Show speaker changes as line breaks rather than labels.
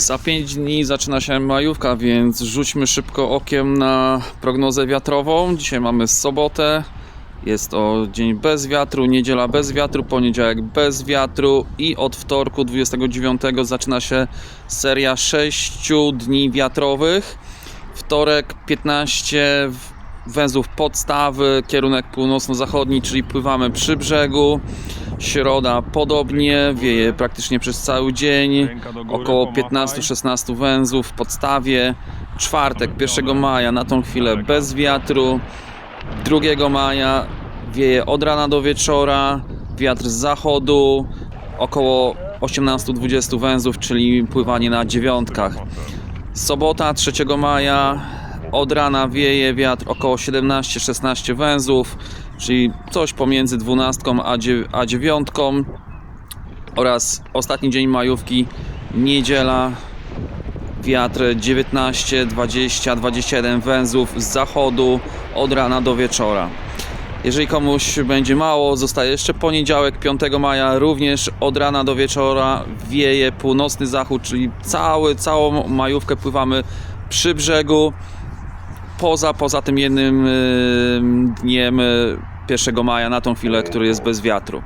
Za 5 dni zaczyna się majówka, więc rzućmy szybko okiem na prognozę wiatrową. Dzisiaj mamy sobotę. Jest to dzień bez wiatru, niedziela bez wiatru, poniedziałek bez wiatru i od wtorku 29 zaczyna się seria 6 dni wiatrowych. Wtorek 15 w- węzłów podstawy, kierunek północno-zachodni, czyli pływamy przy brzegu. Środa podobnie, wieje praktycznie przez cały dzień. Około
pomachaj.
15-16 węzłów w podstawie. Czwartek 1 maja na tą chwilę bez wiatru. 2 maja wieje od rana do wieczora. Wiatr z zachodu. Około 18-20 węzłów, czyli pływanie na dziewiątkach. Sobota 3 maja od rana wieje wiatr około 17-16 węzłów, czyli coś pomiędzy 12 a dzie- a 9 oraz ostatni dzień majówki, niedziela, wiatr 19, 20, 21 węzłów z zachodu od rana do wieczora. Jeżeli komuś będzie mało, zostaje jeszcze poniedziałek 5 maja, również od rana do wieczora wieje północny zachód, czyli cały, całą majówkę pływamy przy brzegu. Poza, poza tym jednym y, dniem y, 1 maja na tą chwilę, który jest bez wiatru.